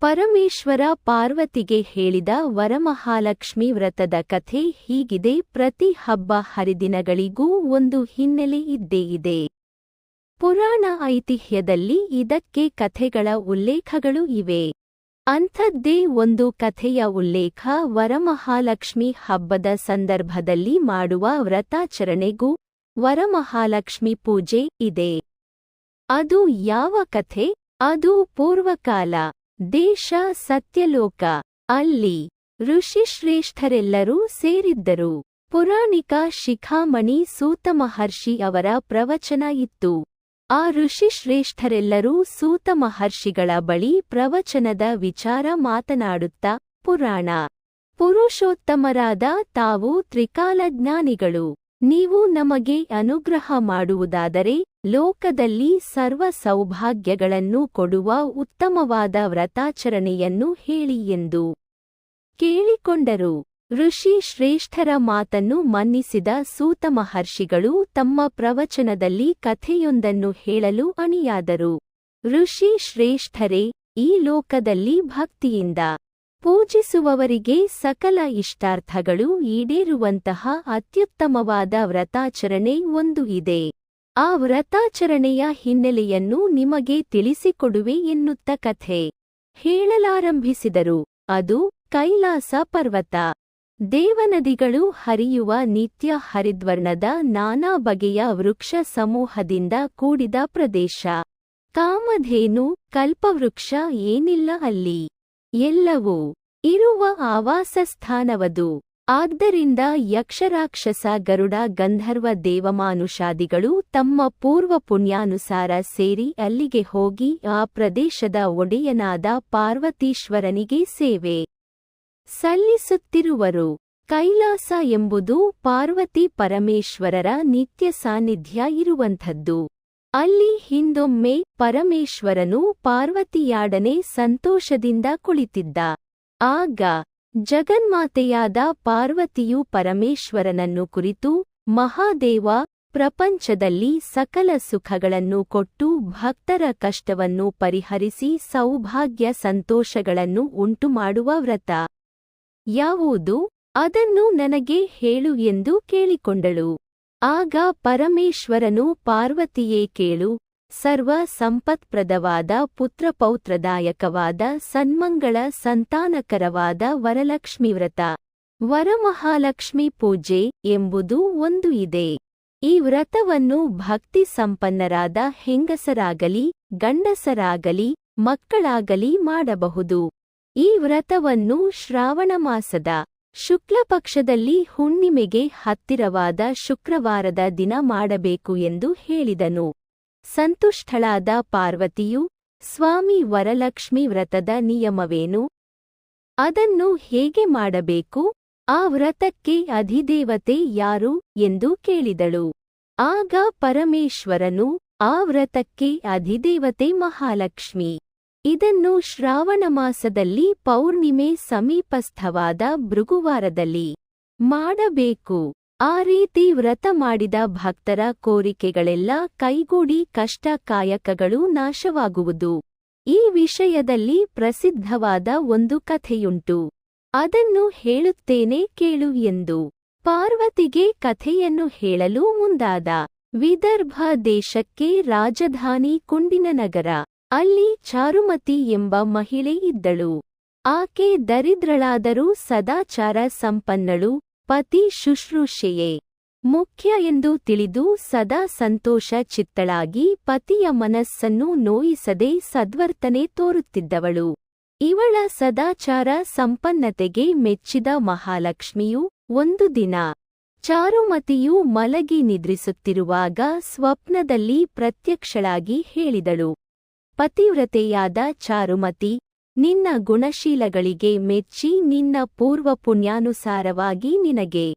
ಪರಮೇಶ್ವರ ಪಾರ್ವತಿಗೆ ಹೇಳಿದ ವರಮಹಾಲಕ್ಷ್ಮಿ ವ್ರತದ ಕಥೆ ಹೀಗಿದೆ. ಪ್ರತಿ ಹಬ್ಬ ಹರಿದಿನಗಳಿಗೂ ಒಂದು ಹಿನ್ನೆಲೆ ಇದ್ದೇ ಇದೆ. ಪುರಾಣ ಐತಿಹ್ಯದಲ್ಲಿ ಇದಕ್ಕೆ ಕಥೆಗಳ ಉಲ್ಲೇಖಗಳು ಇವೆ. ಅಂಥದ್ದೇ ಒಂದು ಕಥೆಯ ಉಲ್ಲೇಖ ವರಮಹಾಲಕ್ಷ್ಮಿ ಹಬ್ಬದ ಸಂದರ್ಭದಲ್ಲಿ ಮಾಡುವ ವ್ರತಾಚರಣೆಗೂ ವರಮಹಾಲಕ್ಷ್ಮಿ ಪೂಜೆ ಇದೆ. ಅದು ಯಾವ ಕಥೆ? ಅದು ಪೂರ್ವಕಾಲ. ದೇಶ ಸತ್ಯಲೋಕ. ಅಲ್ಲಿ ಋಷಿಶ್ರೇಷ್ಠರೆಲ್ಲರೂ ಸೇರಿದ್ದರು. ಪುರಾಣಿಕ ಶಿಖಾಮಣಿ ಸೂತ ಮಹರ್ಷಿ ಅವರ ಪ್ರವಚನ ಇತ್ತು. ಆ ಋಷಿಶ್ರೇಷ್ಠರೆಲ್ಲರೂ ಸೂತ ಮಹರ್ಷಿಗಳ ಬಳಿ ಪ್ರವಚನದ ವಿಚಾರ ಮಾತನಾಡುತ್ತಾ, ಪುರಾಣ. ಪುರುಷೋತ್ತಮರಾದ ತಾವು ತ್ರಿಕಾಲಜ್ಞಾನಿಗಳು. ನೀವು ನಮಗೆ ಅನುಗ್ರಹ ಮಾಡುವುದಾದರೆ ಲೋಕದಲ್ಲಿ ಸರ್ವ ಸೌಭಾಗ್ಯಗಳನ್ನು ಕೊಡುವ ಉತ್ತಮವಾದ ವ್ರತಾಚರಣೆಯನ್ನು ಹೇಳಿ ಎಂದು ಕೇಳಿಕೊಂಡರು. ಋಷಿ ಶ್ರೇಷ್ಠರ ಮಾತನ್ನು ಮನ್ನಿಸಿದ ಸೂತ ಮಹರ್ಷಿಗಳು ತಮ್ಮ ಪ್ರವಚನದಲ್ಲಿ ಕಥೆಯೊಂದನ್ನು ಹೇಳಲು ಅಣಿಯಾದರು. ಋಷಿ ಶ್ರೇಷ್ಠರೇ, ಈ ಲೋಕದಲ್ಲಿ ಭಕ್ತಿಯಿಂದ ಪೂಜಿಸುವವರಿಗೆ ಸಕಲ ಇಷ್ಟಾರ್ಥಗಳು ಈಡೇರುವಂತಹ ಅತ್ಯುತ್ತಮವಾದ ವ್ರತಾಚರಣೆ ಒಂದು ಇದೆ. ಆ ವ್ರತಾಚರಣೆಯ ಹಿನ್ನೆಲೆಯನ್ನು ನಿಮಗೆ ತಿಳಿಸಿಕೊಡುವೆ ಎನ್ನುತ್ತ ಕಥೆ. ಹೇಳಲಾರಂಭಿಸಿದರು. ಅದು ಕೈಲಾಸ ಪರ್ವತ. ದೇವನದಿಗಳು ಹರಿಯುವ ನಿತ್ಯ ಹರಿದ್ವರ್ಣದ ನಾನಾ ಬಗೆಯ ವೃಕ್ಷ ಸಮೂಹದಿಂದ ಕೂಡಿದ ಪ್ರದೇಶ. ಕಾಮಧೇನು, ಕಲ್ಪವೃಕ್ಷ ಏನಿಲ್ಲ ಅಲ್ಲಿ. ಎಲ್ಲವೂ ಇರುವ ಆವಾಸ ಸ್ಥಾನವದು ಆದ್ದರಿಂದ ಯಕ್ಷರಾಕ್ಷಸ ಗರುಡ ಗಂಧರ್ವ ದೇವಮಾನುಷಾದಿಗಳು ತಮ್ಮ ಪೂರ್ವ ಪುಣ್ಯಾನುಸಾರ ಸೇರಿ ಅಲ್ಲಿಗೆ ಹೋಗಿ ಆ ಪ್ರದೇಶದ ಒಡೆಯನಾದ ಪಾರ್ವತೀಶ್ವರನಿಗೆ ಸೇವೆ ಸಲ್ಲಿಸುತ್ತಿರುವರು. ಕೈಲಾಸ ಎಂಬುದು ಪಾರ್ವತಿ ಪರಮೇಶ್ವರರ ನಿತ್ಯ ಸಾನ್ನಿಧ್ಯ ಇರುವಂಥದ್ದು. ಅಲ್ಲಿ ಹಿಂದೊಮ್ಮೆ ಪರಮೇಶ್ವರನು ಪಾರ್ವತಿಯಾಡನೆ ಸಂತೋಷದಿಂದ ಕುಳಿತಿದ್ದ. ಆಗ ಜಗನ್ಮಾತೆಯಾದ ಪಾರ್ವತಿಯು ಪರಮೇಶ್ವರನನ್ನು ಕುರಿತು, ಮಹಾದೇವ, ಪ್ರಪಂಚದಲ್ಲಿ ಸಕಲ ಸುಖಗಳನ್ನು ಕೊಟ್ಟು ಭಕ್ತರ ಕಷ್ಟವನ್ನು ಪರಿಹರಿಸಿ ಸೌಭಾಗ್ಯ ಸಂತೋಷಗಳನ್ನು ಉಂಟುಮಾಡುವ ವ್ರತ. ಯಾವುದು? ಅದನ್ನು ನನಗೆ ಹೇಳು ಎಂದು ಕೇಳಿಕೊಂಡಳು. ಆಗ ಪರಮೇಶ್ವರನು ಪಾರ್ವತಿಯೇ ಕೇಳು, ಸರ್ವ ಸಂಪತ್ಪ್ರದವಾದ ಪುತ್ರಪೌತ್ರದಾಯಕವಾದ ಸನ್ಮಂಗಳ ಸಂತಾನಕರವಾದ ವರಲಕ್ಷ್ಮೀವ್ರತ. ವರಮಹಾಲಕ್ಷ್ಮಿ ಪೂಜೆ ಎಂಬುದು ಒಂದು ಇದೆ. ಈ ವ್ರತವನ್ನು ಭಕ್ತಿ ಸಂಪನ್ನರಾದ ಹೆಂಗಸರಾಗಲಿ, ಗಂಡಸರಾಗಲಿ, ಮಕ್ಕಳಾಗಲಿ ಮಾಡಬಹುದು. ಈ ವ್ರತವನ್ನು ಶ್ರಾವಣ ಮಾಸದ ಶುಕ್ಲಪಕ್ಷದಲ್ಲಿ ಹುಣ್ಣಿಮೆಗೆ ಹತ್ತಿರವಾದ ಶುಕ್ರವಾರದ ದಿನ ಮಾಡಬೇಕು ಎಂದು ಹೇಳಿದನು. ಸಂತುಷ್ಟಳಾದ ಪಾರ್ವತಿಯು, ಸ್ವಾಮಿ ವರಲಕ್ಷ್ಮಿ ವ್ರತದ ನಿಯಮವೇನು? ಅದನ್ನು ಹೇಗೆ ಮಾಡಬೇಕು? ಆ ವ್ರತಕ್ಕೆ ಅಧಿದೇವತೆ ಯಾರು? ಎಂದು ಕೇಳಿದಳು. ಆಗ ಪರಮೇಶ್ವರನು, ಆ ವ್ರತಕ್ಕೆ ಅಧಿದೇವತೆ ಮಹಾಲಕ್ಷ್ಮಿ. ಇದನ್ನು ಶ್ರಾವಣ ಮಾಸದಲ್ಲಿ ಪೌರ್ಣಿಮೆ ಸಮೀಪಸ್ಥವಾದ ಭೃಗುವಾರದಲ್ಲಿ ಮಾಡಬೇಕು. ಆ ರೀತಿ ವ್ರತ ಮಾಡಿದ ಭಕ್ತರ ಕೋರಿಕೆಗಳೆಲ್ಲ ಕೈಗೂಡಿ ಕಷ್ಟ ಕಾಯಕಗಳು ನಾಶವಾಗುವುದು. ಈ ವಿಷಯದಲ್ಲಿ ಪ್ರಸಿದ್ಧವಾದ ಒಂದು ಕಥೆಯುಂಟು. ಅದನ್ನು ಹೇಳುತ್ತೇನೆ ಕೇಳು ಎಂದು. ಪಾರ್ವತಿಗೆ ಕಥೆಯನ್ನು ಹೇಳಲು ಮುಂದಾದ ವಿದರ್ಭ ದೇಶಕ್ಕೆ ರಾಜಧಾನಿ ಕುಂಡಿನನಗರ. ಅಲ್ಲಿ ಚಾರುಮತಿ ಎಂಬ ಮಹಿಳೆ ಇದ್ದಳು. ಆಕೆ ದರಿದ್ರಳಾದರೂ ಸದಾಚಾರ ಸಂಪನ್ನಳು, ಪತಿ ಶುಶ್ರೂಷೆಯೇ. ಮುಖ್ಯ ಎಂದು ತಿಳಿದು ಸದಾ ಸಂತೋಷ ಚಿತ್ತಳಾಗಿ ಪತಿಯ ಮನಸ್ಸನ್ನು ನೋಯಿಸದೆ ಸದ್ವರ್ತನೆ ತೋರುತ್ತಿದ್ದವಳು. ಇವಳ ಸದಾಚಾರ ಸಂಪನ್ನತೆಗೆ ಮೆಚ್ಚಿದ ಮಹಾಲಕ್ಷ್ಮಿಯು ಒಂದು ದಿನ ಚಾರುಮತಿಯು ಮಲಗಿ ನಿದ್ರಿಸುತ್ತಿರುವಾಗ ಸ್ವಪ್ನದಲ್ಲಿ ಪ್ರತ್ಯಕ್ಷಳಾಗಿ ಹೇಳಿದಳು. ಪತಿವ್ರತೆಯಾದ ಚಾರುಮತಿ, ನಿನ್ನ ಗುಣಶೀಲಗಳಿಗೆ ಮೆಚ್ಚಿ ನಿನ್ನ ಪೂರ್ವ ಪುಣ್ಯಾನುಸಾರವಾಗಿ ನಿನಗೆ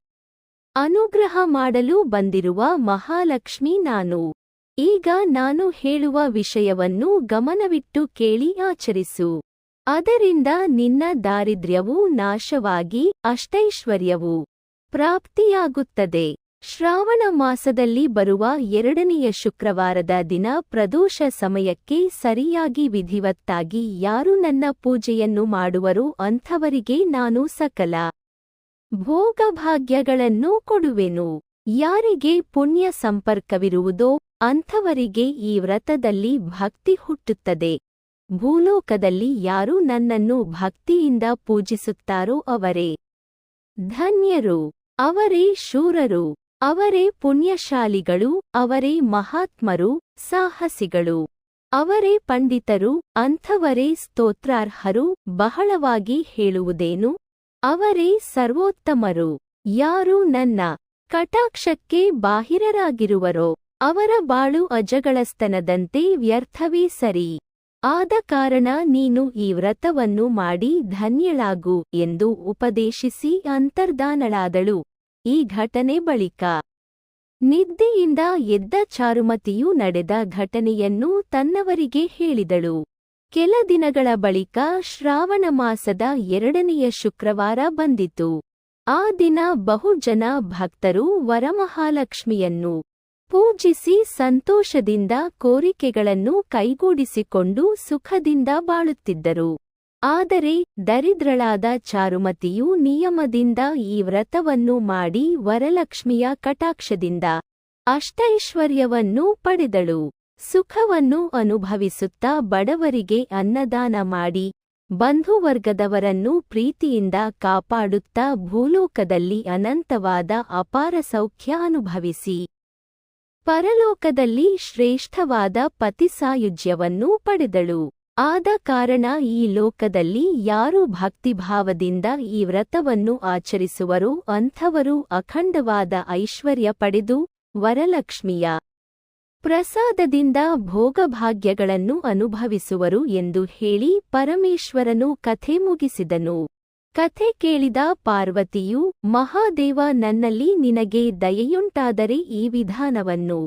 ಅನುಗ್ರಹ ಮಾಡಲು ಬಂದಿರುವ ಮಹಾಲಕ್ಷ್ಮಿ ನಾನು. ಈಗ ನಾನು ಹೇಳುವ ವಿಷಯವನ್ನು ಗಮನವಿಟ್ಟು ಕೇಳಿ ಆಚರಿಸು. ಅದರಿಂದ ನಿನ್ನ ದಾರಿದ್ರ್ಯವು ನಾಶವಾಗಿ ಅಷ್ಟೈಶ್ವರ್ಯವು ಪ್ರಾಪ್ತಿಯಾಗುತ್ತದೆ. ಶ್ರಾವಣ ಮಾಸದಲ್ಲಿ ಬರುವ ಎರಡನೆಯ ಶುಕ್ರವಾರದ ದಿನ ಪ್ರದೋಷ ಸಮಯಕ್ಕೆ ಸರಿಯಾಗಿ ವಿಧಿವತ್ತಾಗಿ ಯಾರು ನನ್ನ ಪೂಜೆಯನ್ನು ಮಾಡುವರೋ ಅಂಥವರಿಗೆ ನಾನು ಸಕಲ ಭೋಗಭಾಗ್ಯಗಳನ್ನು ಕೊಡುವೆನು. ಯಾರಿಗೆ ಪುಣ್ಯ ಸಂಪರ್ಕವಿರುವುದೋ ಅಂಥವರಿಗೆ ಈ ವ್ರತದಲ್ಲಿ ಭಕ್ತಿ ಹುಟ್ಟುತ್ತದೆ. ಭೂಲೋಕದಲ್ಲಿ ಯಾರು ನನ್ನನ್ನು ಭಕ್ತಿಯಿಂದ ಪೂಜಿಸುತ್ತಾರೋ ಅವರೇ. ಧನ್ಯರು. ಅವರೇ ಶೂರರು. ಅವರೇ ಪುಣ್ಯಶಾಲಿಗಳು, ಅವರೇ ಮಹಾತ್ಮರು, ಸಾಹಸಿಗಳು. ಅವರೇ ಪಂಡಿತರು, ಅಂಥವರೇ ಸ್ತೋತ್ರಾರ್ಹರು, ಬಹಳವಾಗಿ ಹೇಳುವುದೇನು? ಅವರೇ ಸರ್ವೋತ್ತಮರು. ಯಾರು ನನ್ನ ಕಟಾಕ್ಷಕ್ಕೆ ಬಾಹಿರರಾಗಿರುವರೋ, ಅವರ ಬಾಳು ಅಜಗಳಸ್ತನದಂತೆ ವ್ಯರ್ಥವೇ ಸರಿ. ಆದ ಕಾರಣ ನೀನು ಈ ವ್ರತವನ್ನು ಮಾಡಿ ಧನ್ಯಳಾಗು ಎಂದು ಉಪದೇಶಿಸಿ ಅಂತರ್ಧಾನಳಾದಳು ಈ ಘಟನೆ ಬಳಿಕ. ನಿದ್ದೆಯಿಂದ ಎದ್ದ ಚಾರುಮತಿಯು ನಡೆದ ಘಟನೆಯನ್ನು ತನ್ನವರಿಗೆ ಹೇಳಿದಳು. ಕೆಲ ದಿನಗಳ ಬಳಿಕ ಶ್ರಾವಣ ಮಾಸದ ಎರಡನೆಯ ಶುಕ್ರವಾರ ಬಂದಿತು. ಆ ದಿನ ಬಹುಜನ ಭಕ್ತರು ವರಮಹಾಲಕ್ಷ್ಮಿಯನ್ನು ಪೂಜಿಸಿ ಸಂತೋಷದಿಂದ ಕೋರಿಕೆಗಳನ್ನು ಕೈಗೂಡಿಸಿಕೊಂಡು ಸುಖದಿಂದ ಬಾಳುತ್ತಿದ್ದರು. ಆದರೆ ದರಿದ್ರಳಾದ ಚಾರುಮತಿಯು ನಿಯಮದಿಂದ ಈ ವ್ರತವನ್ನು ಮಾಡಿ ವರಲಕ್ಷ್ಮಿಯ ಕಟಾಕ್ಷದಿಂದ ಅಷ್ಟೈಶ್ವರ್ಯವನ್ನು ಪಡೆದಳು. ಸುಖವನ್ನು ಅನುಭವಿಸುತ್ತಾ ಬಡವರಿಗೆ ಅನ್ನದಾನ ಮಾಡಿ ಬಂಧುವರ್ಗದವರನ್ನು ಪ್ರೀತಿಯಿಂದ ಕಾಪಾಡುತ್ತಾ ಭೂಲೋಕದಲ್ಲಿ ಅನಂತವಾದ ಅಪಾರ ಸೌಖ್ಯ ಅನುಭವಿಸಿ. ಪರಲೋಕದಲ್ಲಿ ಶ್ರೇಷ್ಠವಾದ ಪತಿಸಾಯುಜ್ಯವನ್ನು ಪಡೆದಳು. ಆದ ಕಾರಣ ಈ ಲೋಕದಲ್ಲಿ ಯಾರು ಭಕ್ತಿಭಾವದಿಂದ ಈ ವ್ರತವನ್ನು ಆಚರಿಸುವರೋ, ಅಂಥವರು ಅಖಂಡವಾದ ಐಶ್ವರ್ಯ ಪಡೆದು ವರಲಕ್ಷ್ಮಿಯ ಪ್ರಸಾದದಿಂದ ಭೋಗಭಾಗ್ಯಗಳನ್ನು ಅನುಭವಿಸುವರು ಎಂದು ಹೇಳಿ ಪರಮೇಶ್ವರನು ಕಥೆ ಮುಗಿಸಿದನು. ಕಥೆ ಕೇಳಿದ ಪಾರ್ವತಿಯು, ಮಹಾದೇವ, ನನ್ನಲ್ಲಿ ನಿನಗೆ ದಯೆಯುಂಟಾದರೆ ಈ ವಿಧಾನವನ್ನು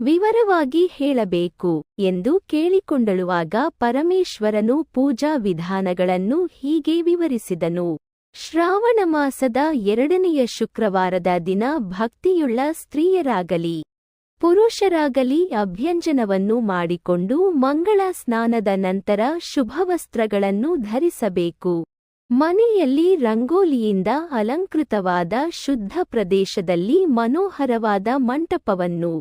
ವಿವರವಾಗಿ ಹೇಳಬೇಕು ಎಂದು ಕೇಳಿಕೊಂಡಳುವಾಗ ಪರಮೇಶ್ವರನು ಪೂಜಾ ವಿಧಾನಗಳನ್ನು ಹೀಗೆ ವಿವರಿಸಿದನು. ಶ್ರಾವಣ ಮಾಸದ ಎರಡನೆಯ ಶುಕ್ರವಾರದ ದಿನ ಭಕ್ತಿಯುಳ್ಳ ಸ್ತ್ರೀಯರಾಗಲಿ, ಪುರುಷರಾಗಲಿ ಅಭ್ಯಂಜನವನ್ನು ಮಾಡಿಕೊಂಡು ಮಂಗಳ ಸ್ನಾನದ ನಂತರ ಶುಭವಸ್ತ್ರಗಳನ್ನು ಧರಿಸಬೇಕು. ಮನೆಯಲ್ಲಿ ರಂಗೋಲಿಯಿಂದ ಅಲಂಕೃತವಾದ ಶುದ್ಧ ಪ್ರದೇಶದಲ್ಲಿ ಮನೋಹರವಾದ ಮಂಟಪವನ್ನು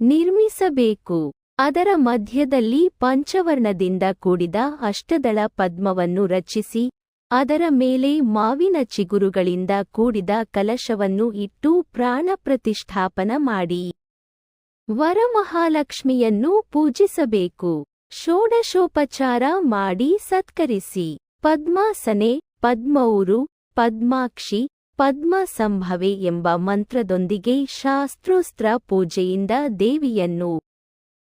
ನಿರ್ಮಿಸಬೇಕು. ಅದರ ಮಧ್ಯದಲ್ಲಿ ಪಂಚವರ್ಣದಿಂದ ಕೂಡಿದ ಅಷ್ಟದಳ ಪದ್ಮವನ್ನು ರಚಿಸಿ, ಅದರ ಮೇಲೆ ಮಾವಿನ ಚಿಗುರುಗಳಿಂದ ಕೂಡಿದ ಕಲಶವನ್ನು ಇಟ್ಟು ಪ್ರಾಣ ಪ್ರತಿಷ್ಠಾಪನ ಮಾಡಿ. ವರಮಹಾಲಕ್ಷ್ಮಿಯನ್ನು ಪೂಜಿಸಬೇಕು. ಷೋಡಶೋಪಚಾರ ಮಾಡಿ ಸತ್ಕರಿಸಿ. ಪದ್ಮಾಸನೆ, ಪದ್ಮೌರು, ಪದ್ಮಾಕ್ಷಿ ಪದ್ಮ ಸಂಭವೆ ಎಂಬ ಮಂತ್ರದೊಂದಿಗೆ ಶಾಸ್ತ್ರೋಸ್ತ್ರ ಪೂಜೆಯಿಂದ ದೇವಿಯನ್ನು